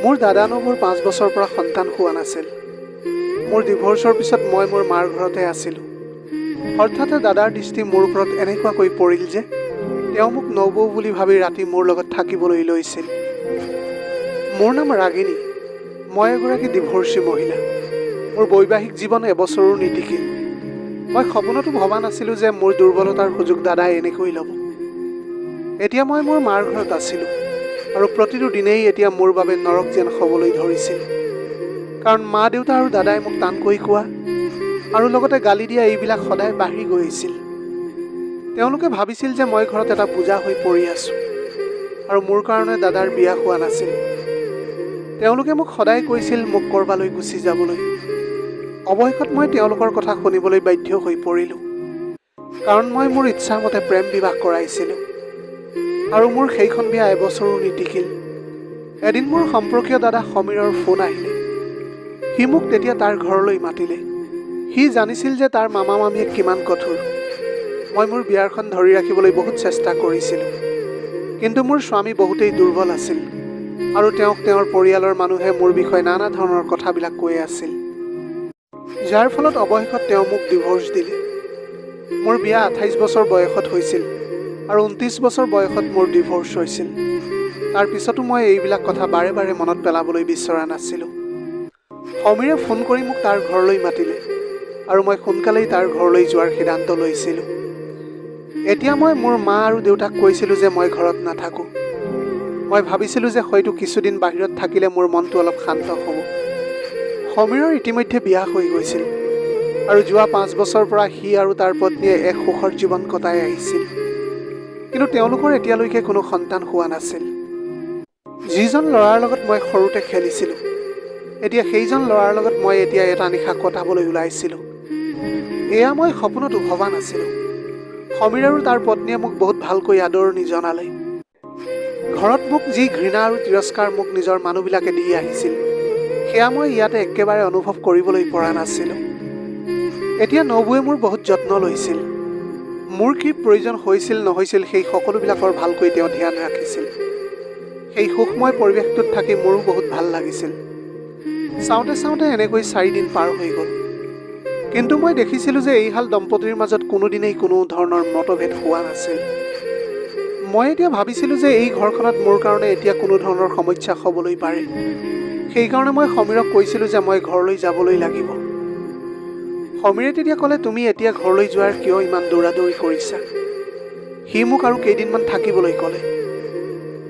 মোৰ দাদা নবৌৰ পাঁচ বছৰৰ পৰা সন্তান হোৱা নাছিল। মোৰ ডিভৰ্চৰ পিছত মই মোৰ মাৰ ঘৰতে আছিলোঁ। হঠাতে দাদাৰ দৃষ্টি মোৰ ওপৰত এনেকুৱাকৈ পৰিল যে তেওঁ মোক নবৌ বুলি ভাবি ৰাতি মোৰ লগত থাকিবলৈ লৈছিল। মোৰ নাম ৰাগিনী মই এগৰাকী ডিভৰ্চী মহিলা। মোৰ বৈবাহিক জীৱন এবছৰো নিটিকিল। মই সপোনতো ভবা নাছিলোঁ যে মোৰ দুৰ্বলতাৰ সুযোগ দাদাই এনেকৈ ল'ব। এতিয়া মই মোৰ মাৰ ঘৰত আছিলোঁ। আৰু প্ৰতিটো দিনেই এতিয়া মোৰ বাবে নৰক যেন হ'বলৈ ধৰিছিল। কাৰণ মা দেউতা আৰু দাদাই মোক টানকৈ কোৱা আৰু লগতে গালি দিয়া এইবিলাক সদায় বাঢ়ি গৈ আছিল। তেওঁলোকে ভাবিছিল যে মই ঘৰত এটা বুজা হৈ পৰি আছোঁ আৰু মোৰ কাৰণে দাদাৰ বিয়া হোৱা নাছিল। তেওঁলোকে মোক সদায় কৈছিল মোক ক'ৰবালৈ গুচি যাবলৈ। অৱশেষত মই তেওঁলোকৰ কথা শুনিবলৈ বাধ্য হৈ পৰিলোঁ। কাৰণ মই মোৰ ইচ্ছামতে প্ৰেম বিবাহ কৰাইছিলোঁ। আৰু মোৰ সেইখন বিয়া এবছৰো নিটিকিল। এদিন মোৰ সম্পৰ্কীয় দাদা সমীৰৰ ফোন আহিলে। সি মোক তেতিয়া তাৰ ঘৰলৈ মাতিলে। সি জানিছিল যে তাৰ মামা মামীয়ে কিমান কঠোৰ। মই মোৰ বিয়াৰখন ধৰি ৰাখিবলৈ বহুত চেষ্টা কৰিছিলোঁ। কিন্তু মোৰ স্বামী বহুতেই দুৰ্বল আছিল আৰু তেওঁক তেওঁৰ পৰিয়ালৰ মানুহে মোৰ বিষয়ে নানা ধৰণৰ কথাবিলাক কৈ আছিল। যাৰ ফলত অৱশেষত তেওঁ মোক ডিভৰ্চ দিলে। মোৰ বিয়া আঠাইছ বছৰ বয়সত হৈছিল। আৰু ঊনত্ৰিছ বছৰ বয়সত মোৰ ডিভৰ্চ হৈছিল। তাৰ পিছতো মই এইবিলাক কথা বাৰে বাৰে মনত পেলাবলৈ বিচৰা নাছিলোঁ। সমীৰে ফোন কৰি মোক তাৰ ঘৰলৈ মাতিলে আৰু মই সোনকালেই তাৰ ঘৰলৈ যোৱাৰ সিদ্ধান্ত লৈছিলোঁ। এতিয়া মই মোৰ মা আৰু দেউতাক কৈছিলোঁ যে মই ঘৰত নাথাকোঁ। মই ভাবিছিলোঁ যে হয়তো কিছুদিন বাহিৰত থাকিলে মোৰ মনটো অলপ শান্ত হ'ব। সমীৰৰ ইতিমধ্যে বিয়া হৈ গৈছিল আৰু যোৱা পাঁচ বছৰৰ পৰা সি আৰু তাৰ পত্নীয়ে এক সুখৰ জীৱন কটাই আহিছিল। কিন্তু তেওঁলোকৰ এতিয়ালৈকে কোনো সন্তান হোৱা নাছিল। যিজন ল'ৰাৰ লগত মই সৰুতে খেলিছিলোঁ এতিয়া সেইজন ল'ৰাৰ লগত মই এতিয়া এটা নিশা কটাবলৈ ওলাইছিলোঁ। এয়া মই সপোনতো ভবা নাছিলোঁ। সমীৰ আৰু তাৰ পত্নীয়ে মোক বহুত ভালকৈ আদৰণি জনালে। ঘৰত মোক যি ঘৃণা আৰু তিৰস্কাৰ মোক নিজৰ মানুহবিলাকে দি আহিছিল সেয়া মই ইয়াতে একেবাৰে অনুভৱ কৰিবলৈ পৰা নাছিলোঁ। এতিয়া নবৌৱে মোৰ বহুত যত্ন লৈছিল। মোৰ কি প্ৰয়োজন হৈছিল নহৈছিল সেই সকলোবিলাকৰ ভালকৈ তেওঁ ধ্যান ৰাখিছিল। সেই সুখময় পৰিৱেশটোত থাকি মোৰো বহুত ভাল লাগিছিল। চাওঁতে চাওঁতে এনেকৈ চাৰিদিন পাৰ হৈ গ'ল। কিন্তু মই দেখিছিলোঁ যে এইহাল দম্পতীৰ মাজত কোনোদিনেই কোনো ধৰণৰ মতভেদ হোৱা নাছিল। মই এতিয়া ভাবিছিলোঁ যে এই ঘৰখনত মোৰ কাৰণে এতিয়া কোনো ধৰণৰ সমস্যা হ'বলৈ পাৰে। সেইকাৰণে মই সমীৰক কৈছিলোঁ যে মই ঘৰলৈ যাবলৈ লাগিব। সমীৰে তেতিয়া ক'লে তুমি এতিয়া ঘৰলৈ যোৱাৰ কিয় ইমান দৌৰা দৌৰি কৰিছা? সি মোক আৰু কেইদিনমান থাকিবলৈ ক'লে।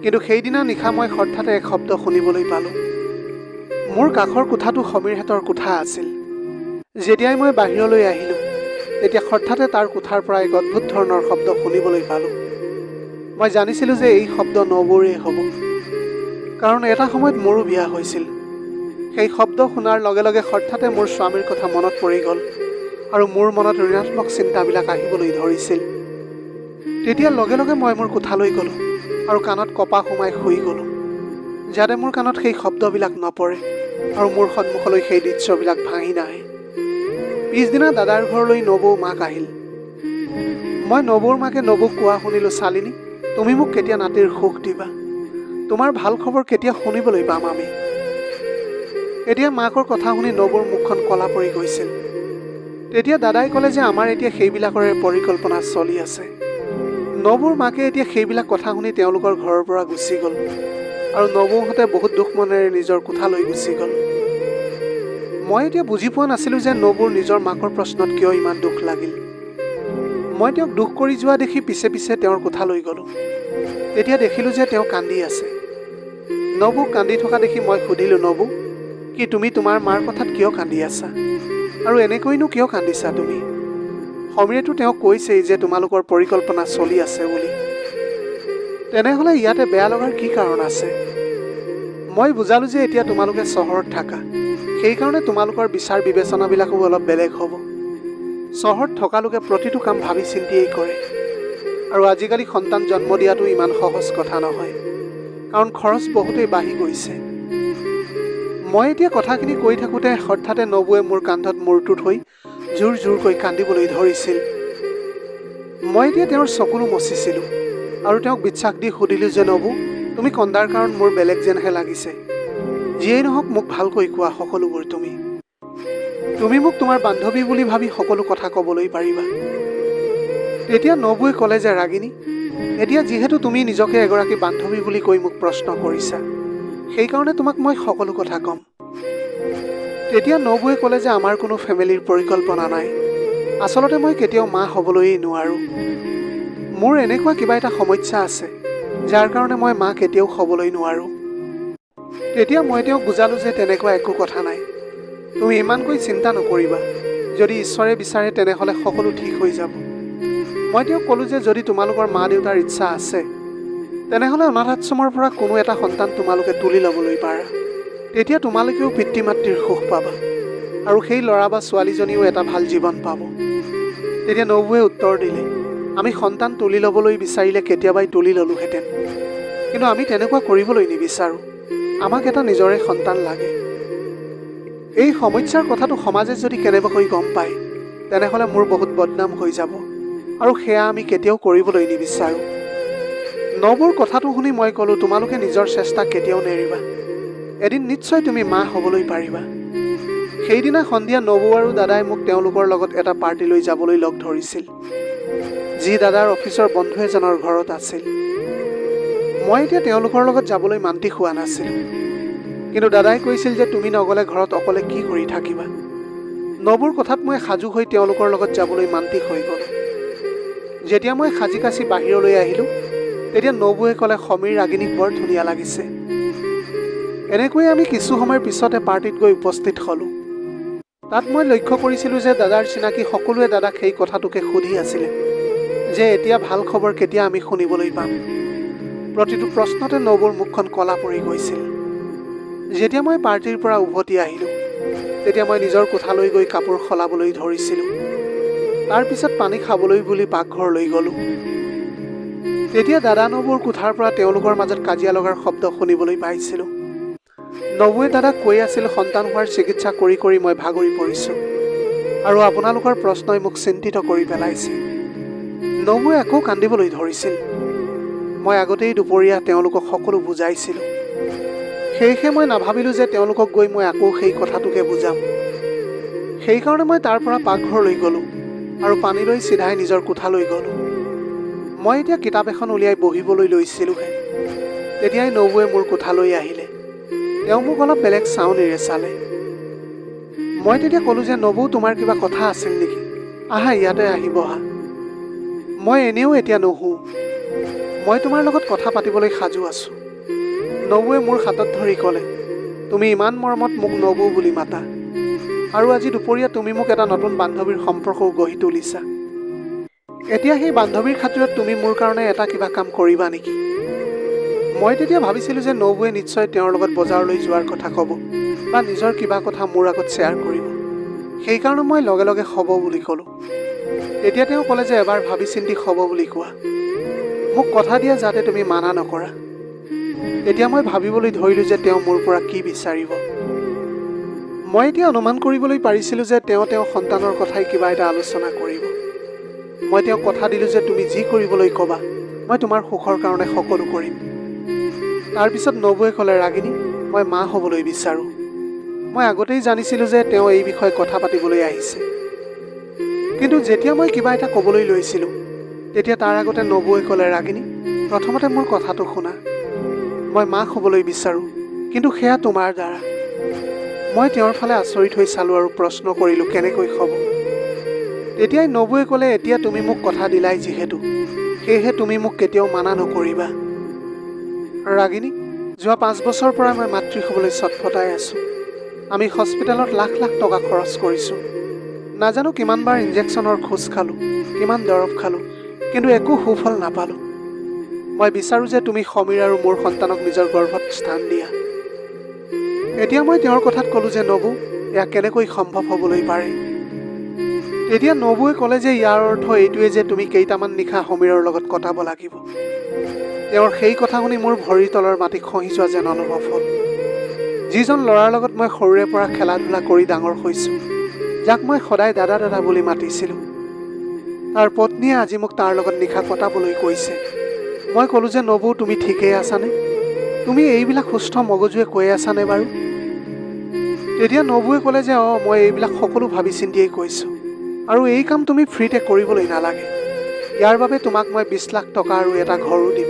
কিন্তু সেইদিনা নিশা মই হঠাতে এক শব্দ শুনিবলৈ পালোঁ। মোৰ কাষৰ কোঠাটো সমীৰহেঁতৰ কোঠা আছিল। যেতিয়াই মই বাহিৰলৈ আহিলোঁ তেতিয়া হঠাতে তাৰ কোঠাৰ পৰা এক অদ্ভুত ধৰণৰ শব্দ শুনিবলৈ পালোঁ। মই জানিছিলোঁ যে এই শব্দ নবৌৰেই হ'ব। কাৰণ এটা সময়ত মোৰো বিয়া হৈছিল। সেই শব্দ শুনাৰ লগে লগে হঠাতে মোৰ স্বামীৰ কথা মনত পৰি গ'ল। আৰু মোৰ মনত ঋণাত্মক চিন্তাবিলাক আহিবলৈ ধৰিছিল। তেতিয়া লগে লগে মই মোৰ কোঠালৈ গ'লোঁ আৰু কাণত কপা সোমাই শুই গ'লোঁ যাতে মোৰ কাণত সেই শব্দবিলাক নপৰে আৰু মোৰ সন্মুখলৈ সেই দৃশ্যবিলাক ভাঙি নাহে। পিছদিনা দাদাৰ ঘৰলৈ নবৌ মাক আহিল। মই নবৌৰ মাকে নবৌক কোৱা শুনিলোঁ চালিনী তুমি মোক কেতিয়া নাতিৰ সুখ দিবা? তোমাৰ ভাল খবৰ কেতিয়া শুনিবলৈ পাম আমি? এতিয়া মাকৰ কথা শুনি নবৌৰ মুখখন কলা পৰি গৈছিল। তেতিয়া দাদাই ক'লে যে আমাৰ এতিয়া সেইবিলাকৰে পৰিকল্পনা চলি আছে। নবৌৰ মাকে এতিয়া সেইবিলাক কথা শুনি তেওঁলোকৰ ঘৰৰ পৰা গুচি গ'ল আৰু নবৌহঁতে বহুত দুখ মনেৰে নিজৰ কোঠালৈ গুচি গ'ল। মই এতিয়া বুজি পোৱা নাছিলোঁ যে নবৌৰ নিজৰ মাকৰ প্ৰশ্নত কিয় ইমান দুখ লাগিল। মই তেওঁক দুখ কৰি যোৱা দেখি পিছে পিছে তেওঁৰ কোঠালৈ গ'লোঁ। তেতিয়া দেখিলোঁ যে তেওঁ কান্দি আছে। নবৌক কান্দি থকা দেখি মই সুধিলোঁ নবৌ কি তুমি তোমাৰ মাৰ কথাত কিয় কান্দি আছা? আৰু এনেকৈনো কিয় কান্দিছা তুমি? সমীৰেতো তেওঁক কৈছেই যে তোমালোকৰ পৰিকল্পনা চলি আছে বুলি। তেনেহ'লে ইয়াতে বেয়া লগাৰ কি কাৰণ আছে? মই বুজালোঁ যে এতিয়া তোমালোকে চহৰত থাকা। সেইকাৰণে তোমালোকৰ বিচাৰ বিবেচনাবিলাকো অলপ বেলেগ হ'ব। চহৰত থকা লোকে প্ৰতিটো কাম ভাবি চিন্তিয়েই কৰে। আৰু আজিকালি সন্তান জন্ম দিয়াটো ইমান সহজ কথা নহয়। কাৰণ খৰচ বহুতেই বাঢ়ি গৈছে। মই এতিয়া কথাখিনি কৈ থাকোঁতে হঠাতে নবৌৱে মোৰ কান্ধত মূৰটো থৈ জোৰ জোৰকৈ কান্দিবলৈ ধৰিছিল। মই এতিয়া তেওঁৰ চকুলো মচিছিলোঁ আৰু তেওঁক বিশ্বাস দি সুধিলোঁ যে নবৌ তুমি কন্দাৰ কাৰণ মোৰ বেলেগ যেনহে লাগিছে। যিয়েই নহওক মোক ভালকৈ কোৱা সকলোবোৰ তুমি। তুমি মোক তোমাৰ বান্ধৱী বুলি ভাবি সকলো কথা ক'বলৈ পাৰিবা। তেতিয়া নবৌৱে ক'লে যে ৰাগিনী এতিয়া যিহেতু তুমি নিজকে এগৰাকী বান্ধৱী বুলি কৈ মোক প্ৰশ্ন কৰিছা সেইকাৰণে তোমাক মই সকলো কথা ক'ম। তেতিয়া নবৌৱে ক'লে যে আমাৰ কোনো ফেমিলিৰ পৰিকল্পনা নাই। আচলতে মই কেতিয়াও মা হ'বলৈয়ে নোৱাৰোঁ। মোৰ এনেকুৱা কিবা এটা সমস্যা আছে যাৰ কাৰণে মই মা কেতিয়াও হ'বলৈ নোৱাৰোঁ। তেতিয়া মই তেওঁক বুজালোঁ যে তেনেকুৱা একো কথা নাই। তুমি ইমানকৈ চিন্তা নকৰিবা। যদি ঈশ্বৰে বিচাৰে তেনেহ'লে সকলো ঠিক হৈ যাব। মই তেওঁক ক'লোঁ যে যদি তোমালোকৰ মা দেউতাৰ ইচ্ছা আছে তেনেহ'লে অনাথাশ্ৰমৰ পৰা কোনো এটা সন্তান তোমালোকে তুলি ল'বলৈ পাৰা। তেতিয়া তোমালোকেও পিতৃ মাতৃৰ সুখ পাবা আৰু সেই ল'ৰা বা ছোৱালীজনীও এটা ভাল জীৱন পাব। তেতিয়া নবৌৱে উত্তৰ দিলে আমি সন্তান তুলি ল'বলৈ বিচাৰিলে কেতিয়াবাই তুলি ল'লোহেঁতেন। কিন্তু আমি তেনেকুৱা কৰিবলৈ নিবিচাৰোঁ। আমাক এটা নিজৰে সন্তান লাগে। এই সমস্যাৰ কথাটো সমাজে যদি কেনেবাকৈ গম পায় তেনেহ'লে মোৰ বহুত বদনাম হৈ যাব। আৰু সেয়া আমি কেতিয়াও কৰিবলৈ নিবিচাৰোঁ। নবৌৰ কথাটো শুনি মই ক'লোঁ তোমালোকে নিজৰ চেষ্টা কেতিয়াও নেৰিবা। এদিন নিশ্চয় তুমি মা হ'বলৈ পাৰিবা। সেইদিনা সন্ধিয়া নবৌ আৰু দাদাই মোক তেওঁলোকৰ লগত এটা পাৰ্টিলৈ যাবলৈ লগ ধৰিছিল। যি দাদাৰ অফিচৰ বন্ধু এজনৰ ঘৰত আছিল। মই এতিয়া তেওঁলোকৰ লগত যাবলৈ মান্তি হোৱা নাছিলোঁ। কিন্তু দাদাই কৈছিল যে তুমি নগ'লে ঘৰত অকলে কি কৰি থাকিবা। নবৌৰ কথাত মই সাজু হৈ তেওঁলোকৰ লগত যাবলৈ মান্তি হৈ গ'লোঁ। যেতিয়া মই সাজি কাচি বাহিৰলৈ আহিলোঁ তেতিয়া নবৌৱে ক'লে সমীৰ ৰাগিনীক বৰ ধুনীয়া লাগিছে। এনেকৈয়ে আমি কিছু সময়ৰ পিছতে পাৰ্টিত গৈ উপস্থিত হ'লোঁ। তাত মই লক্ষ্য কৰিছিলোঁ যে দাদাৰ চিনাকি সকলোৱে দাদাক সেই কথাটোকে সুধি আছিলে যে এতিয়া ভাল খবৰ কেতিয়া আমি শুনিবলৈ পাম। প্ৰতিটো প্ৰশ্নতে নবৌৰ মুখখন কলা পৰি গৈছিল। যেতিয়া মই পাৰ্টিৰ পৰা উভতি আহিলোঁ তেতিয়া মই নিজৰ কোঠালৈ গৈ কাপোৰ সলাবলৈ ধৰিছিলোঁ। তাৰপিছত পানী খাবলৈ বুলি পাকঘৰলৈ গ'লোঁ। তেতিয়া দাদা নবৌৰ কোঠাৰ পৰা তেওঁলোকৰ মাজত কাজিয়া লগাৰ শব্দ শুনিবলৈ পাইছিলোঁ। নবৌৱে দাদাক কৈ আছিল সন্তান হোৱাৰ চিকিৎসা কৰি কৰি মই ভাগৰি পৰিছোঁ। আৰু আপোনালোকৰ প্ৰশ্নই মোক চিন্তিত কৰি পেলাইছে। নবৌৱে আকৌ কান্দিবলৈ ধৰিছিল। মই আগতেই দুপৰীয়া তেওঁলোকক সকলো বুজাইছিলোঁ। সেয়েহে মই নাভাবিলোঁ যে তেওঁলোকক গৈ মই আকৌ সেই কথাটোকে বুজাম। সেইকাৰণে মই তাৰ পৰা পাকঘৰলৈ গ'লোঁ আৰু পানী লৈ চিধাই নিজৰ কোঠালৈ গ'লোঁ। মই এতিয়া কিতাপ এখন উলিয়াই বহিবলৈ লৈছিলোঁহে। তেতিয়াই নবৌৱে মোৰ কোঠালৈ আহিলে। তেওঁ মোক অলপ বেলেগ চাউনিৰে চালে মই তেতিয়া ক'লোঁ যে নবৌ তোমাৰ কিবা কথা আছিল নেকি? আহা ইয়াতে আহি। বহা মই এনেও এতিয়া নুশুওঁ মই তোমাৰ লগত কথা পাতিবলৈ সাজু আছোঁ। নবৌৱে মোৰ হাতত ধৰি ক'লে তুমি ইমান মৰমত মোক নবৌ বুলি মাতা। আৰু আজি দুপৰীয়া তুমি মোক এটা নতুন বান্ধৱীৰ সম্পৰ্কও গঢ়ি তুলিছা। এতিয়া সেই বান্ধৱীৰ খাতিৰত তুমি মোৰ কাৰণে এটা কিবা কাম কৰিবা নেকি? মই তেতিয়া ভাবিছিলোঁ যে নবৌৱে নিশ্চয় তেওঁৰ লগত বজাৰলৈ যোৱাৰ কথা ক'ব বা নিজৰ কিবা কথা মোৰ আগত শ্বেয়াৰ কৰিব। সেইকাৰণে মই লগে লগে হ'ব বুলি ক'লোঁ। তেতিয়া তেওঁ ক'লে যে এবাৰ ভাবি চিন্তি হ'ব বুলি কোৱা। মোক কথা দিয়া যাতে তুমি মানা নকৰা। তেতিয়া মই ভাবিবলৈ ধৰিলোঁ যে তেওঁ মোৰ পৰা কি বিচাৰিব। মই এতিয়া অনুমান কৰিবলৈ পাৰিছিলোঁ যে তেওঁ তেওঁ সন্তানৰ কথাই কিবা এটা আলোচনা কৰিব। মই তেওঁক কথা দিলোঁ যে তুমি যি কৰিবলৈ ক'বা মই তোমাৰ সুখৰ কাৰণে সকলো কৰিম। তাৰপিছত নবৌৱে ক'লে ৰাগিনী মই মা হ'বলৈ বিচাৰোঁ। মই আগতেই জানিছিলোঁ যে তেওঁ এই বিষয়ে কথা পাতিবলৈ আহিছে। কিন্তু যেতিয়া মই কিবা এটা ক'বলৈ লৈছিলোঁ তেতিয়া তাৰ আগতে নবৌৱে ক'লে ৰাগিনী প্ৰথমতে মোৰ কথাটো শুনা। মই মাক হ'বলৈ বিচাৰোঁ কিন্তু সেয়া তোমাৰ দ্বাৰা। মই তেওঁৰ ফালে আচৰিত হৈ চালোঁ আৰু প্ৰশ্ন কৰিলোঁ কেনেকৈ হ'ব? তেতিয়াই নবৌৱে ক'লে এতিয়া তুমি মোক কথা দিলাই যিহেতু সেয়েহে তুমি মোক কেতিয়াও মানা নকৰিবা। ৰাগিনী যোৱা পাঁচ বছৰৰ পৰা মই মাতৃ হ'বলৈ চটফটাই আছোঁ। আমি হস্পিটেলত লাখ লাখ টকা খৰচ কৰিছোঁ। নাজানো কিমানবাৰ ইনজেকশ্যনৰ খোজ খালোঁ কিমান দৰৱ খালোঁ কিন্তু একো সুফল নাপালোঁ। মই বিচাৰোঁ যে তুমি সমীৰ আৰু মোৰ সন্তানক নিজৰ গৰ্ভত স্থান দিয়া। এতিয়া মই তেওঁৰ কথাত ক'লোঁ যে নবৌ এয়া কেনেকৈ সম্ভৱ হ'বলৈ পাৰে? তেতিয়া নবৌৱে ক'লে যে ইয়াৰ অৰ্থ এইটোৱে যে তুমি কেইটামান নিশা সমীৰৰ লগত কটাব লাগিব। তেওঁৰ সেই কথা শুনি মোৰ ভৰিৰ তলৰ মাটি খহি যোৱা যেন অনুভৱ হ'ল। যিজন ল'ৰাৰ লগত মই সৰুৰে পৰা খেলা ধূলা কৰি ডাঙৰ হৈছোঁ যাক মই সদায় দাদা দাদা বুলি মাতিছিলোঁ। তাৰ পত্নীয়ে আজি মোক তাৰ লগত নিশা কটাবলৈ কৈছে। মই ক'লোঁ যে নবৌ তুমি ঠিকেই আছানে? তুমি এইবিলাক সুস্থ মগজুৱে কৈ আছানে বাৰু? তেতিয়া নবুৱে ক'লে যে অঁ মই এইবিলাক সকলো ভাবি চিন্তিয়েই কৈছোঁ। আৰু এই কাম তুমি ফ্ৰীতে কৰিবলৈ নালাগে। ইয়াৰ বাবে তোমাক মই বিছ লাখ টকা আৰু এটা ঘৰো দিম।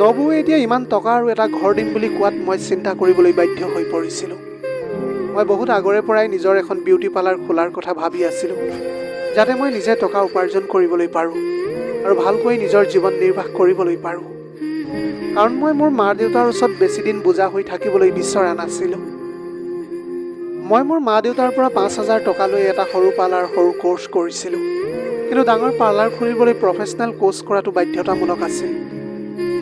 নবুৱে এতিয়া ইমান টকা আৰু এটা ঘৰ দিম বুলি কোৱাত মই চিন্তা কৰিবলৈ বাধ্য হৈ পৰিছিলোঁ। মই বহুত আগৰে পৰাই নিজৰ এখন বিউটি পাৰ্লাৰ খোলাৰ কথা ভাবি আছিলোঁ যাতে মই নিজে টকা উপাৰ্জন কৰিবলৈ পাৰোঁ আৰু ভালকৈ নিজৰ জীৱন নিৰ্বাহ কৰিবলৈ পাৰোঁ। কাৰণ মই মোৰ মা দেউতাৰ ওচৰত বেছিদিন বুজা হৈ থাকিবলৈ বিচৰা নাছিলোঁ। মই মোৰ মা দেউতাৰ পৰা পাঁচ হাজাৰ টকা লৈ এটা সৰু পাৰ্লাৰ সৰু কোৰ্চ কৰিছিলোঁ। কিন্তু ডাঙৰ পাৰ্লাৰ খুলিবলৈ প্ৰফেচনেল কোৰ্চ কৰাটো বাধ্যতামূলক আছিল।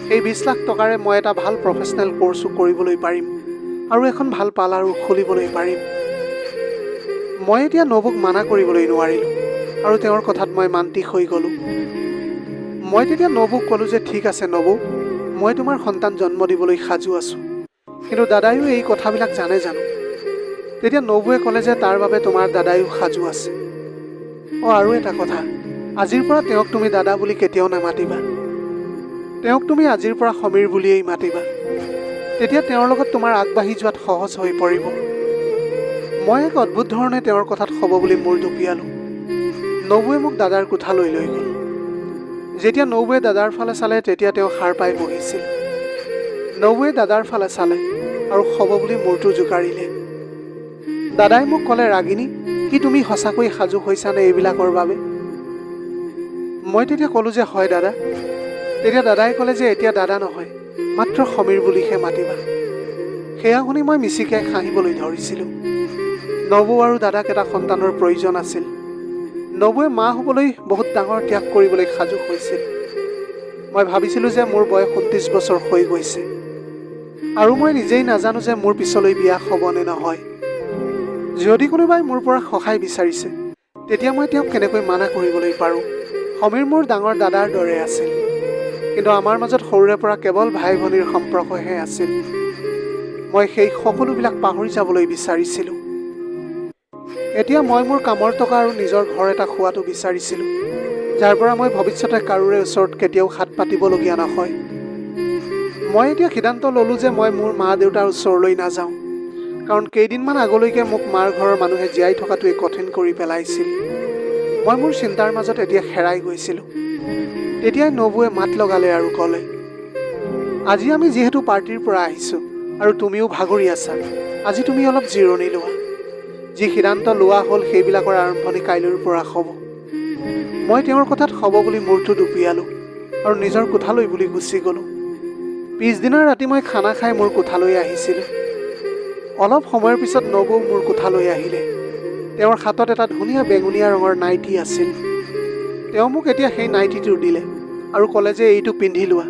সেই বিছ লাখ টকাৰে মই এটা ভাল প্ৰফেচনেল কোৰ্চো কৰিবলৈ পাৰিম আৰু এখন ভাল পাৰ্লাৰো খুলিবলৈ পাৰিম। মই এতিয়া নবুক মানা কৰিবলৈ নোৱাৰিলোঁ আৰু তেওঁৰ কথাত মই মান্তিক হৈ গ'লোঁ। মই তেতিয়া নবুক ক'লোঁ যে ঠিক আছে নবু মই তোমাৰ সন্তান জন্ম দিবলৈ সাজু আছোঁ। কিন্তু দাদায়ো এই কথাবিলাক জানে জানো। তেতিয়া নবুৱে ক'লে যে তাৰ বাবে তোমাৰ দাদায়ো সাজু আছে। অঁ আৰু এটা কথা। আজিৰ পৰা তেওঁক তুমি দাদা বুলি কেতিয়াও নামাতিবা। তেওঁক তুমি আজিৰ পৰা সমীৰ বুলিয়েই মাতিবা। তেতিয়া তেওঁৰ লগত তোমাৰ আগবাঢ়ি যোৱাত সহজ হৈ পৰিব। মই এক অদ্ভুত ধৰণে তেওঁৰ কথাত হ'ব বুলি মূৰ দুপিয়ালোঁ। নবুৱে মোক দাদাৰ কোঠালৈ লৈ গ'ল। যেতিয়া নবুৱে দাদাৰ ফালে চালে তেতিয়া তেওঁ সাৰ পাই বহিছিল। নবুৱে দাদাৰ ফালে চালে আৰু হ'ব বুলি মূৰটো জোকাৰিলে। দাদাই মোক ক'লে ৰাগিনী কি তুমি সঁচাকৈ সাজু হৈছানে এইবিলাকৰ বাবে? মই তেতিয়া ক'লোঁ যে হয় দাদা। তেতিয়া দাদাই ক'লে যে এতিয়া দাদা নহয় মাত্ৰ সমীৰ বুলিহে মাতিবা। সেয়া শুনি মই মিচিকে হাঁহিবলৈ ধৰিছিলোঁ। নবৌ আৰু দাদাক এটা সন্তানৰ প্ৰয়োজন আছিল। নবৌৱে মা হ'বলৈ বহুত ডাঙৰ ত্যাগ কৰিবলৈ সাজু হৈছিল। মই ভাবিছিলোঁ যে মোৰ বয়স ঊনত্ৰিছ বছৰ হৈ গৈছে। আৰু মই নিজেই নাজানো যে মোৰ পিছলৈ বিয়া হ'ব নে নহয়। যদি কোনোবাই মোৰ পৰা সহায় বিচাৰিছে তেতিয়া মই তেওঁক কেনেকৈ মানা কৰিবলৈ পাৰোঁ? সমীৰ মোৰ ডাঙৰ দাদাৰ দৰে আছিল। কিন্তু আমাৰ মাজত সৰুৰে পৰা কেৱল ভাই ভনীৰ সম্পৰ্কহে আছিল। মই সেই সকলোবিলাক পাহৰি যাবলৈ বিচাৰিছিলোঁ। এতিয়া মই মোৰ কামৰ টকা আৰু নিজৰ ঘৰ এটা খোৱাটো বিচাৰিছিলোঁ। যাৰ পৰা মই ভৱিষ্যতে কাৰোৰে ওচৰত কেতিয়াও হাত পাতিবলগীয়া নহয়। মই এতিয়া সিদ্ধান্ত ল'লোঁ যে মই মোৰ মা দেউতাৰ ওচৰলৈ নাযাওঁ। কাৰণ কেইদিনমান আগলৈকে মোক মাৰ ঘৰৰ মানুহে জীয়াই থকাটোৱে কঠিন কৰি পেলাইছিল। মই মোৰ চিন্তাৰ মাজত এতিয়া হেৰাই গৈছিলোঁ। তেতিয়াই নবুৱে মাত লগালে আৰু ক'লে আজি আমি যিহেতু পাৰ্টিৰ পৰা আহিছোঁ আৰু তুমিও ভাগৰি আছা আজি তুমি অলপ জিৰণি লোৱা। যি সিদ্ধান্ত লোৱা হ'ল সেইবিলাকৰ আৰম্ভণি কাইলৈৰ পৰা হ'ব। মই তেওঁৰ কথাত হ'ব বুলি মূৰটো দুপিয়ালোঁ আৰু নিজৰ কোঠালৈ বুলি গুচি গ'লোঁ। পিছদিনা ৰাতি মই খানা খাই মোৰ কোঠালৈ আহিছিলোঁ। অলপ সময়ৰ পিছত নবৌ মোৰ কোঠালৈ আহিলে। তেওঁৰ হাতত এটা ধুনীয়া বেঙুনীয়া ৰঙৰ নাইটি আছিল। তেওঁ মোক এতিয়া সেই নাইটিটো দিলে আৰু ক'লে যে এইটো পিন্ধি লোৱা।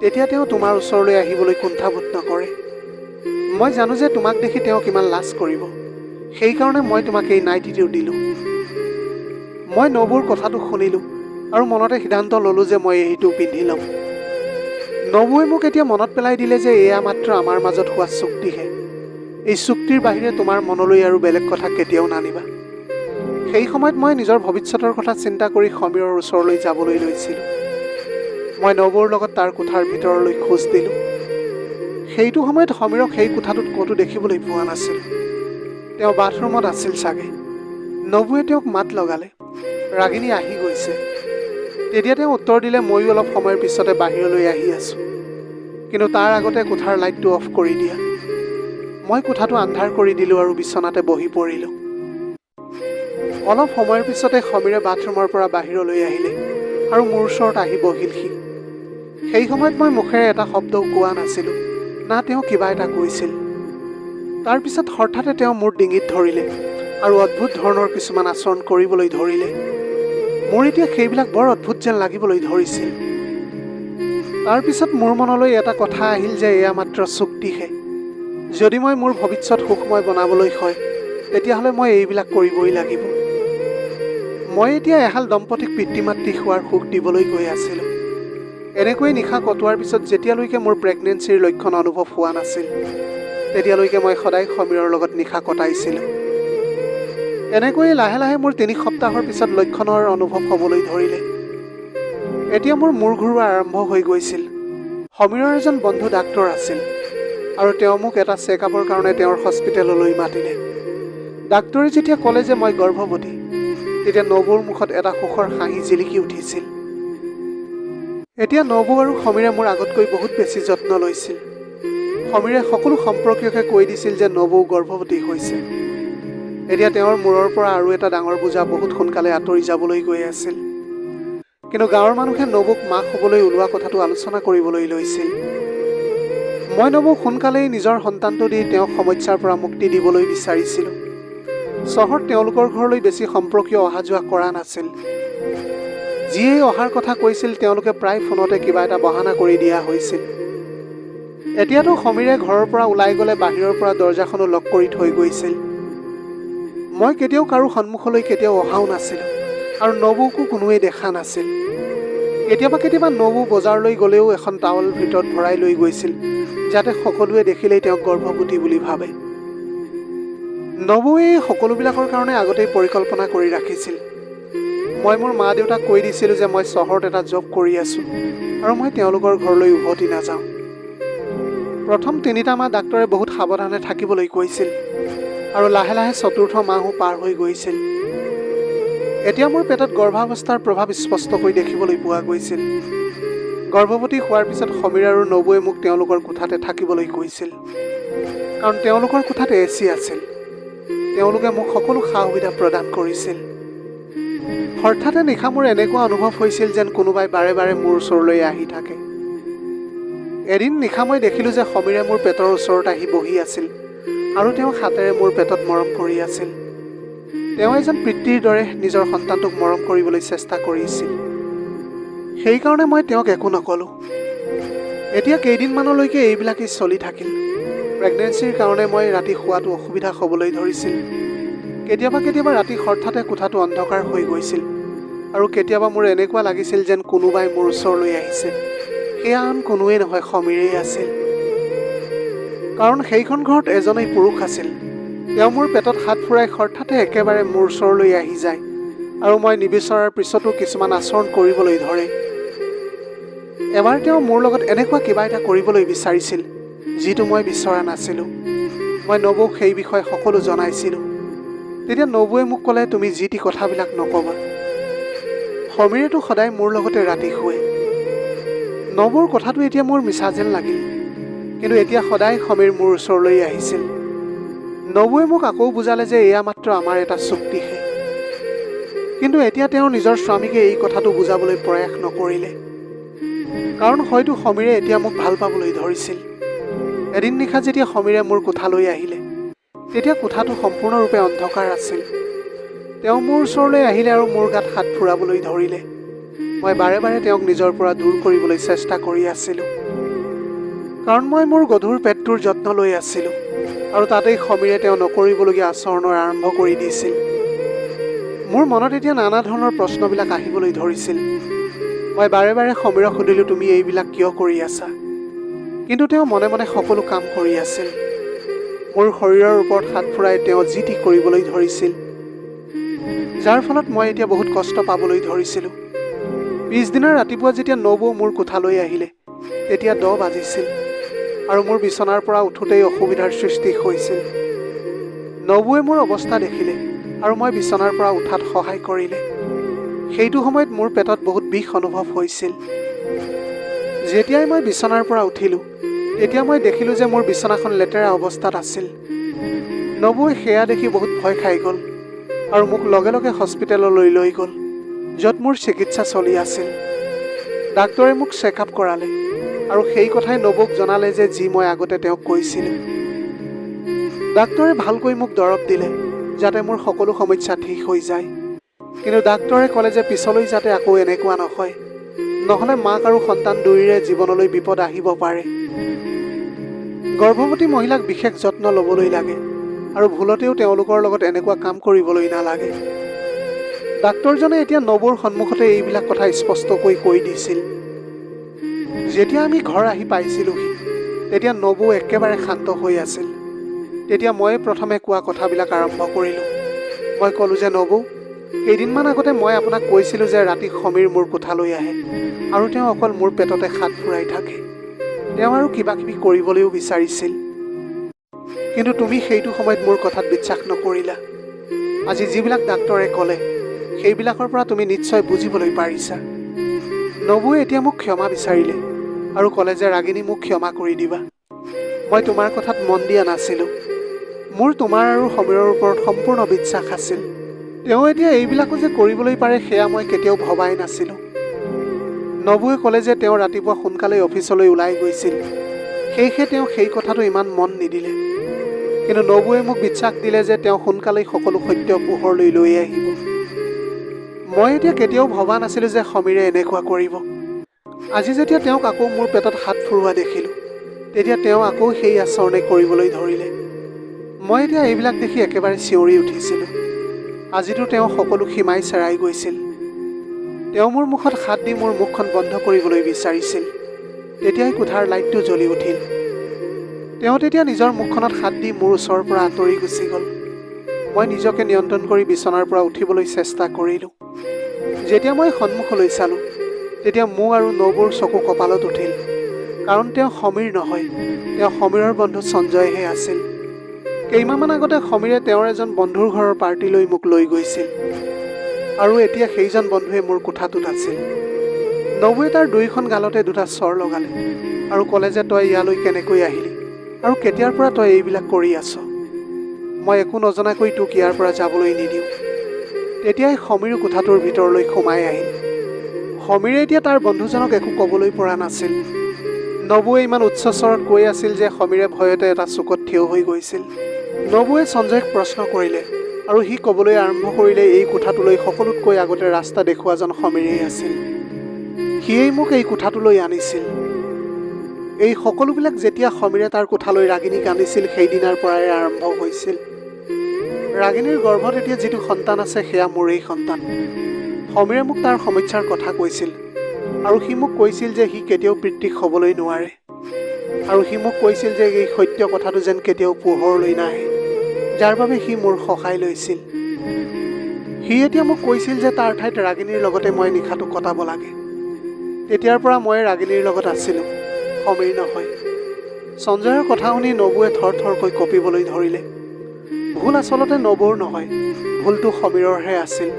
তেতিয়া তেওঁ তোমাৰ ওচৰলৈ আহিবলৈ কুণ্ঠাবোধ নকৰে। মই জানো যে তোমাক দেখি তেওঁ কিমান লাজ কৰিব। সেইকাৰণে মই তোমাক এই নাইটিটো দিলোঁ। মই নবৌৰ কথাটো শুনিলোঁ আৰু মনতে সিদ্ধান্ত ল'লোঁ যে মই এইটো পিন্ধি ল'ম। নবৌৱে মোক এতিয়া মনত পেলাই দিলে যে এয়া মাত্ৰ আমাৰ মাজত হোৱা চুক্তিহে। এই চুক্তিৰ বাহিৰে তোমাৰ মনলৈ আৰু বেলেগ কথা কেতিয়াও নানিবা। সেই সময়ত মই নিজৰ ভৱিষ্যতৰ কথা চিন্তা কৰি সমীৰৰ ওচৰলৈ যাবলৈ লৈছিলোঁ। মই নবৌৰ লগত তাৰ কোঠাৰ ভিতৰলৈ খোজ দিলোঁ। সেইটো সময়ত সমীৰক সেই কোঠাটোত ক'তো দেখিবলৈ পোৱা নাছিল। তেওঁ বাথৰুমত আছিল চাগে। নবুৱে তেওঁক মাত লগালে। ৰাগিনী আহি গৈছে। তেতিয়া তেওঁ উত্তৰ দিলে ময়ো অলপ সময়ৰ পিছতে বাহিৰলৈ আহি আছোঁ। কিন্তু তাৰ আগতে কোঠাৰ লাইটটো অফ কৰি দিয়া। মই কোঠাটো আন্ধাৰ কৰি দিলোঁ আৰু বিচনাতে বহি পৰিলোঁ। অলপ সময়ৰ পিছতে সমীৰে বাথৰুমৰ পৰা বাহিৰলৈ আহিলে আৰু মোৰ ওচৰত আহি বহিল সি সেই সময়ত মই মুখেৰে এটা শব্দও কোৱা নাছিলোঁ। না তেওঁ কিবা এটা কৈছিল। তাৰপিছত হঠাতে তেওঁ মোৰ ডিঙিত ধৰিলে আৰু অদ্ভুত ধৰণৰ কিছুমান আচৰণ কৰিবলৈ ধৰিলে। মোৰ এতিয়া সেইবিলাক বৰ অদ্ভুত যেন লাগিবলৈ ধৰিছিল। তাৰপিছত মোৰ মনলৈ এটা কথা আহিল যে এয়া মাত্ৰ চুক্তিহে। যদি মই মোৰ ভৱিষ্যত সুখময় বনাবলৈ হয় তেতিয়াহ'লে মই এইবিলাক কৰিবই লাগিব। মই এতিয়া এহাল দম্পতীক পিতৃ মাতৃ হোৱাৰ সুখ দিবলৈ গৈ আছিলোঁ। এনেকৈয়ে নিশা কটোৱাৰ পিছত যেতিয়ালৈকে মোৰ প্ৰেগনেঞ্চিৰ লক্ষণ অনুভৱ হোৱা নাছিল তেতিয়ালৈকে মই সদায় সমীৰৰ লগত নিশা কটাইছিলোঁ। এনেকৈয়ে লাহে লাহে মোৰ তিনি সপ্তাহৰ পিছত লক্ষণৰ অনুভৱ হ'বলৈ ধৰিলে। এতিয়া মোৰ মূৰ ঘূৰোৱা আৰম্ভ হৈ গৈছিল। সমীৰৰ এজন বন্ধু ডাক্তৰ আছিল। আৰু তেওঁ মোক এটা চেকআপৰ কাৰণে তেওঁৰ হস্পিটেললৈ মাতিলে। ডাক্তৰে যেতিয়া ক'লে যে মই গৰ্ভৱতী তেতিয়া নবৌৰ মুখত এটা সুখৰ হাঁহি জিলিকি উঠিছিল। এতিয়া নবৌ আৰু সমীৰে মোৰ আগতকৈ বহুত বেছি যত্ন লৈছিল। সমীৰে সকলো সম্পৰ্কীয়কে কৈ দিছিল যে নবৌ গৰ্ভৱতী হৈছে। এতিয়া তেওঁৰ মূৰৰ পৰা আৰু এটা ডাঙৰ বোজা বহুত সোনকালে আঁতৰি যাবলৈ গৈ আছিল। কিন্তু গাঁৱৰ মানুহে নবৌক মাক হ'বলৈ ওলোৱা কথাটো আলোচনা কৰিবলৈ লৈছিল। মই নবৌক সোনকালেই নিজৰ সন্তানটো দি তেওঁক সমস্যাৰ পৰা মুক্তি দিবলৈ বিচাৰিছিলোঁ। চহৰত তেওঁলোকৰ ঘৰলৈ বেছি সম্পৰ্কীয় অহা যোৱা কৰা নাছিল। যিয়েই অহাৰ কথা কৈছিল তেওঁলোকে প্ৰায় ফোনতে কিবা এটা বহানা কৰি দিয়া হৈছিল। এতিয়াতো সমীৰে ঘৰৰ পৰা ওলাই গ'লে বাহিৰৰ পৰা দৰ্জাখনো লক কৰি থৈ গৈছিল। মই কেতিয়াও কাৰো সন্মুখলৈ কেতিয়াও অহাও নাছিলোঁ আৰু নবৌকো কোনোৱে দেখা নাছিল। কেতিয়াবা কেতিয়াবা নবৌ বজাৰলৈ গ'লেও এখন টাৱল ভিতৰত ভৰাই লৈ গৈছিল যাতে সকলোৱে দেখিলেই তেওঁক গৰ্ভৱতী বুলি ভাবে। নবৌৱে সকলোবিলাকৰ কাৰণে আগতেই পৰিকল্পনা কৰি ৰাখিছিল। মই মোৰ মা দেউতাক কৈ দিছিলোঁ যে মই চহৰত এটা জব কৰি আছোঁ আৰু মই তেওঁলোকৰ ঘৰলৈ উভতি নাযাওঁ। প্ৰথম তিনিটা মাহ ডাক্তৰে বহুত সাৱধানে থাকিবলৈ কৈছিল আৰু লাহে লাহে চতুৰ্থ মাহো পাৰ হৈ গৈছিল। এতিয়া মোৰ পেটত গৰ্ভাৱস্থাৰ প্ৰভাৱ স্পষ্টকৈ দেখিবলৈ পোৱা গৈছিল। গৰ্ভৱতী হোৱাৰ পিছত সমীৰ আৰু নবৌৱে মোক তেওঁলোকৰ কোঠাতে থাকিবলৈ কৈছিল। কাৰণ তেওঁলোকৰ কোঠাত এ চি আছিল। তেওঁলোকে মোক সকলো সা সুবিধা প্ৰদান কৰিছিল। হঠাতে নিশা মোৰ এনেকুৱা অনুভৱ হৈছিল যেন কোনোবাই বাৰে বাৰে মোৰ ওচৰলৈ আহি থাকে। এদিন নিশা মই দেখিলোঁ যে সমীৰে মোৰ পেটৰ ওচৰত আহি বহি আছিল আৰু তেওঁ হাতেৰে মোৰ পেটত মৰম কৰি আছিল। তেওঁ এজন পিতৃৰ দৰে নিজৰ সন্তানটোক মৰম কৰিবলৈ চেষ্টা কৰিছিল। সেইকাৰণে মই তেওঁক একো নক'লোঁ। এতিয়া কেইদিনমানলৈকে এইবিলাকেই চলি থাকিল। প্ৰেগনেঞ্চিৰ কাৰণে মই ৰাতি শোৱাটো অসুবিধা হ'বলৈ ধৰিছিল। কেতিয়াবা কেতিয়াবা ৰাতি হঠাতে কোঠাটো অন্ধকাৰ হৈ গৈছিল আৰু কেতিয়াবা মোৰ এনেকুৱা লাগিছিল যেন কোনোবাই মোৰ ওচৰলৈ আহিছে। সেয়া আন কোনোৱেই নহয় সমীৰেই আছিল। কাৰণ সেইখন ঘৰত এজনেই পুৰুষ আছিল। তেওঁ মোৰ পেটত হাত ফুৰাই হঠাতে একেবাৰে মোৰ ওচৰলৈ আহি যায় আৰু মই নিবিচৰাৰ পিছতো কিছুমান আচৰণ কৰিবলৈ ধৰে। এবাৰ তেওঁ মোৰ লগত এনেকুৱা কিবা এটা কৰিবলৈ বিচাৰিছিল যিটো মই বিচৰা নাছিলোঁ। মই নবৌক সেই বিষয়ে সকলো জনাইছিলোঁ। তেতিয়া নবৌৱে মোক ক'লে তুমি যি টি কথাবিলাক নক'বা। সমীৰেতো সদায় মোৰ লগতে ৰাতি শুৱে। নবৌৰ কথাটো এতিয়া মোৰ মিছা যেন লাগিল কিন্তু এতিয়া সদায় সমীৰ মোৰ ওচৰলৈ আহিছিল। নবৌৱে মোক আকৌ বুজালে যে এয়া মাত্ৰ আমাৰ এটা চুক্তিহে কিন্তু এতিয়া তেওঁ নিজৰ স্বামীকে এই কথাটো বুজাবলৈ প্ৰয়াস নকৰিলে। কাৰণ হয়তো সমীৰে এতিয়া মোক ভাল পাবলৈ ধৰিছিল। এদিন নিশা যেতিয়া সমীৰে মোৰ কোঠালৈ আহিলে তেতিয়া কোঠাটো সম্পূৰ্ণৰূপে অন্ধকাৰ আছিল। তেওঁ মোৰ ওচৰলৈ আহিলে আৰু মোৰ গাত হাত ফুৰাবলৈ ধৰিলে। মই বাৰে বাৰে তেওঁক নিজৰ পৰা দূৰ কৰিবলৈ চেষ্টা কৰি আছিলোঁ। কাৰণ মই মোৰ গধুৰ পেটটোৰ যত্ন লৈ আছিলোঁ। আৰু তাতেই সমীৰে তেওঁ নকৰিবলগীয়া আচৰণৰ আৰম্ভ কৰি দিছিল। মোৰ মনত এতিয়া নানা ধৰণৰ প্ৰশ্নবিলাক আহিবলৈ ধৰিছিল। মই বাৰে বাৰে সমীৰক সুধিলোঁ তুমি এইবিলাক কিয় কৰি আছা? কিন্তু তেওঁ মনে মনে সকলো কাম কৰি আছিল। মোৰ শৰীৰৰ ওপৰত হাত ফুৰাই তেওঁ যি টি কৰিবলৈ ধৰিছিল। যাৰ ফলত মই এতিয়া বহুত কষ্ট পাবলৈ ধৰিছিলোঁ। পিছদিনা ৰাতিপুৱা যেতিয়া নবৌ মোৰ কোঠালৈ আহিলে তেতিয়া দহ বাজিছিল। আৰু মোৰ বিচনাৰ পৰা উঠোঁতেই অসুবিধাৰ সৃষ্টি হৈছিল। নবৌৱে মোৰ অৱস্থা দেখিলে আৰু মই বিচনাৰ পৰা উঠাত সহায় কৰিলে। সেইটো সময়ত মোৰ পেটত বহুত বিষ অনুভৱ হৈছিল। যেতিয়াই মই বিচনাৰ পৰা উঠিলোঁ তেতিয়া মই দেখিলোঁ যে মোৰ বিচনাখন লেতেৰা অৱস্থাত আছিল। নবৌৱে সেয়া দেখি বহুত ভয় খাই গ'ল আৰু মোক লগে লগে হস্পিটেললৈ লৈ গ'ল য'ত মোৰ চিকিৎসা চলি আছিল। ডাক্তৰে মোক চেক আপ কৰালে। আৰু সেই কথাই নবৌক জনালে যে যি মই আগতে তেওঁক কৈছিলোঁ। ডাক্তৰে ভালকৈ মোক দৰৱ দিলে যাতে মোৰ সকলো সমস্যা ঠিক হৈ যায়। কিন্তু ডাক্তৰে ক'লে যে পিছলৈ যাতে আকৌ এনেকুৱা নহয় নহ'লে মাক আৰু সন্তান দুয়োৰে জীৱনলৈ বিপদ আহিব পাৰে। গৰ্ভৱতী মহিলাক বিশেষ যত্ন ল'বলৈ লাগে আৰু ভুলতেও তেওঁলোকৰ লগত এনেকুৱা কাম কৰিবলৈ নালাগে। ডাক্তৰজনে এতিয়া নবৌৰ সন্মুখতে এইবিলাক কথা স্পষ্টকৈ কৈ দিছিল। যেতিয়া আমি ঘৰ আহি পাইছিলোঁহি তেতিয়া নবৌ একেবাৰে শান্ত হৈ আছিল। তেতিয়া ময়ে প্ৰথমে কোৱা কথাবিলাক আৰম্ভ কৰিলোঁ। মই ক'লোঁ যে নবৌ কেইদিনমান আগতে মই আপোনাক কৈছিলোঁ যে ৰাতি সমীৰ মোৰ কোঠালৈ আহে আৰু তেওঁ অকল মোৰ পেটতে হাত ফুৰাই থাকে। তেওঁ আৰু কিবা কিবি কৰিবলৈও বিচাৰিছিল। কিন্তু তুমি সেইটো সময়ত মোৰ কথাত বিশ্বাস নকৰিলা। আজি যিবিলাক ডাক্তৰে ক'লে সেইবিলাকৰ পৰা তুমি নিশ্চয় বুজিবলৈ পাৰিছা। নবুৱে এতিয়া মোক ক্ষমা বিচাৰিলে আৰু ক'লে যে ৰাগিনী মোক ক্ষমা কৰি দিবা। মই তোমাৰ কথাত মন দিয়া নাছিলোঁ। মোৰ তোমাৰ আৰু সমীৰৰ ওপৰত সম্পূৰ্ণ বিশ্বাস আছিল। তেওঁ এতিয়া এইবিলাকো যে কৰিবলৈ পাৰে সেয়া মই কেতিয়াও ভবাই নাছিলোঁ। নবুৱে ক'লে যে তেওঁ ৰাতিপুৱা সোনকালে অফিচলৈ ওলাই গৈছিল। সেয়েহে তেওঁ সেই কথাটো ইমান মন নিদিলে। কিন্তু নবুৱে মোক বিশ্বাস দিলে যে তেওঁ সোনকালেই সকলো সত্য পোহৰলৈ লৈ আহিব। মই এতিয়া কেতিয়াও ভবা নাছিলোঁ যে সমীৰে এনেকুৱা কৰিব। আজি যেতিয়া তেওঁক আকৌ মোৰ পেটত হাত ফুৰোৱা দেখিলোঁ তেতিয়া তেওঁ আকৌ সেই আচৰণে কৰিবলৈ ধৰিলে। মই এতিয়া এইবিলাক দেখি একেবাৰে চিঞৰি উঠিছিলোঁ। আজিতো তেওঁ সকলো সীমাই চেৰাই গৈছিল। তেওঁ মোৰ মুখত হাত দি মোৰ মুখখন বন্ধ কৰিবলৈ বিচাৰিছিল। তেতিয়াই কোঠাৰ লাইটটো জ্বলি উঠিল। তেওঁ তেতিয়া নিজৰ মুখখনত হাত দি মোৰ ওচৰৰ পৰা আঁতৰি গুচি গ'ল। মই নিজকে নিয়ন্ত্ৰণ কৰি বিচনাৰ পৰা উঠিবলৈ চেষ্টা কৰিলোঁ। যেতিয়া মই সন্মুখলৈ চালোঁ তেতিয়া মোৰ আৰু নবৌৰ চকু কপালত উঠিল। কাৰণ তেওঁ সমীৰ নহয় তেওঁ সমীৰৰ বন্ধু সঞ্জয়হে আছিল। কেইমাহমান আগতে সমীৰে তেওঁৰ এজন বন্ধুৰ ঘৰৰ পাৰ্টিলৈ মোক লৈ গৈছিল। আৰু এতিয়া সেইজন বন্ধুৱে মোৰ কোঠাটোত আছিল। নবৌৱে তাৰ দুয়োখন গালতে দুটা চৰ লগালে। আৰু ক'লে যে তই ইয়ালৈ কেনেকৈ আহিলি? আৰু কেতিয়াৰ পৰা তই এইবিলাক কৰি আছ? মই একো নজনাকৈ তোক ইয়াৰ পৰা যাবলৈ নিদিওঁ। তেতিয়াই সমীৰ কোঠাটোৰ ভিতৰলৈ সোমাই আহিল। সমীৰে এতিয়া তাৰ বন্ধুজনক একো ক'বলৈ পৰা নাছিল। নবুৱে ইমান উচ্চ স্বৰত কৈ আছিল যে সমীৰে ভয়তে এটা চুকত থিয় হৈ গৈছিল। নবুৱে সঞ্জয়ক প্ৰশ্ন কৰিলে আৰু সি ক'বলৈ আৰম্ভ কৰিলে এই কোঠাটোলৈ সকলোতকৈ আগতে ৰাস্তা দেখুওৱাজন সমীৰেই আছিল। সিয়েই মোক এই কোঠাটোলৈ আনিছিল। এই সকলোবিলাক যেতিয়া সমীৰে তাৰ কোঠালৈ ৰাগিনীক আনিছিল সেইদিনাৰ পৰাই আৰম্ভ হৈছিল। ৰাগিনীৰ গৰ্ভত এতিয়া যিটো সন্তান আছে সেয়া মোৰেই সন্তান। সমীৰে মোক তাৰ সমস্যাৰ কথা কৈছিল আৰু সি মোক কৈছিল যে সি কেতিয়াও পিতৃক হ'বলৈ নোৱাৰে। আৰু সি মোক কৈছিল যে এই সত্য কথাটো যেন কেতিয়াও পোহৰলৈ নাহে যাৰ বাবে সি মোৰ সহায় লৈছিল। সি এতিয়া মোক কৈছিল যে তাৰ ঠাইত ৰাগিনীৰ লগতে মই নিশাটো কটাব লাগে। তেতিয়াৰ পৰা মই ৰাগিনীৰ লগত আছিলোঁ সমীৰ নহয়। সঞ্জয়ৰ কথা শুনি নবুৱে থৰ থৰকৈ কঁপিবলৈ ধৰিলে। ভুল আচলতে নবৌৰ নহয় ভুলটো সমীৰৰহে আছিল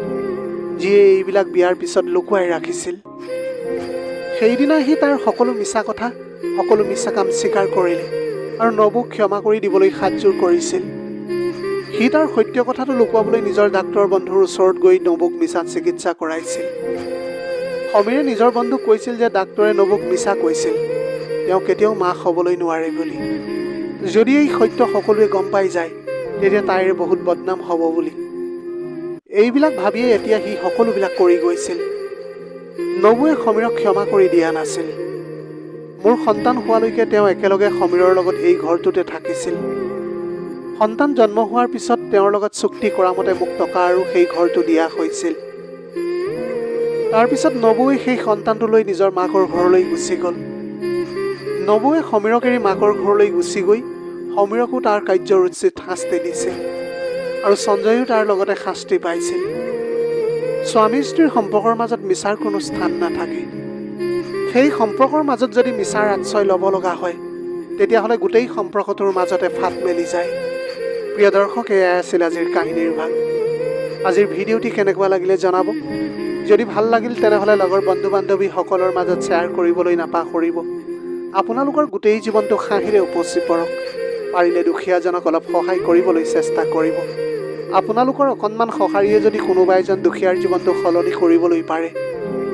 যিয়ে এইবিলাক বিয়াৰ পিছত লুকুৱাই ৰাখিছিল। সেইদিনা সি তাৰ সকলো মিছা কথা সকলো মিছা কাম স্বীকাৰ কৰিলে আৰু নবৌক ক্ষমা কৰি দিবলৈ সাতযোৰ কৰিছিল। সি তাৰ সত্য কথাটো লুকুৱাবলৈ নিজৰ ডাক্তৰ বন্ধুৰ ওচৰত গৈ নবৌক মিছা চিকিৎসা কৰাইছিল। সমীৰে নিজৰ বন্ধুক কৈছিল যে ডাক্তৰে নবৌক মিছা কৈছিল তেওঁ কেতিয়াও মাক হ'বলৈ নোৱাৰে বুলি। যদি এই সত্য সকলোৱে গম পাই যায় তেতিয়া তাইৰ বহুত বদনাম হ'ব বুলি। এইবিলাক ভাবিয়ে এতিয়া সি সকলোবিলাক কৰি গৈছিল। নবুৱে সমীৰক ক্ষমা কৰি দিয়া নাছিল। মোৰ সন্তান হোৱালৈকে তেওঁ একেলগে সমীৰৰ লগত এই ঘৰটোতে থাকিছিল। সন্তান জন্ম হোৱাৰ পিছত তেওঁৰ লগত চুক্তি কৰা মতে মোক টকা আৰু সেই ঘৰটো দিয়া হৈছিল। তাৰপিছত নবৌৱে সেই সন্তানটো লৈ নিজৰ মাকৰ ঘৰলৈ গুচি গ'ল। নবৌৱে সমীৰক এৰি মাকৰ ঘৰলৈ গুচি গৈ সমীৰকো তাৰ কাৰ্যৰুচিত শাস্তি দিছিল আৰু সঞ্জয়ো তাৰ লগতে শাস্তি পাইছিল স্বামী স্ত্ৰীৰ সম্পৰ্কৰ মাজত মিছাৰ কোনো স্থান নাথাকে। সেই সম্পৰ্কৰ মাজত যদি মিছাৰ আশ্ৰয় ল'ব লগা হয় তেতিয়াহ'লে গোটেই সম্পৰ্কটোৰ মাজতে ফাট মেলি যায়। প্ৰিয় দৰ্শক এয়াই আছিল আজিৰ কাহিনীৰ ভাগ। আজিৰ ভিডিঅ'টি কেনেকুৱা লাগিলে জনাব? যদি ভাল লাগিল তেনেহ'লে লগৰ বন্ধু বান্ধৱীসকলৰ মাজত শ্বেয়াৰ কৰিবলৈ নাপাহৰিব। আপোনালোকৰ গোটেই জীৱনটো হাঁহিৰে উপচি পৰক। পাৰিলে দুখীয়াজনক অলপ সহায় কৰিবলৈ চেষ্টা কৰিব। আপোনালোকৰ অকণমান সঁহাৰিয়ে যদি কোনোবা এজন দুখীয়াৰ জীৱনটো সলনি কৰিবলৈ পাৰে।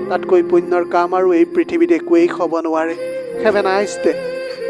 তাতকৈ পুণ্যৰ কাম আৰু এই পৃথিৱীত একোৱেই হ'ব নোৱাৰে। Have a nice day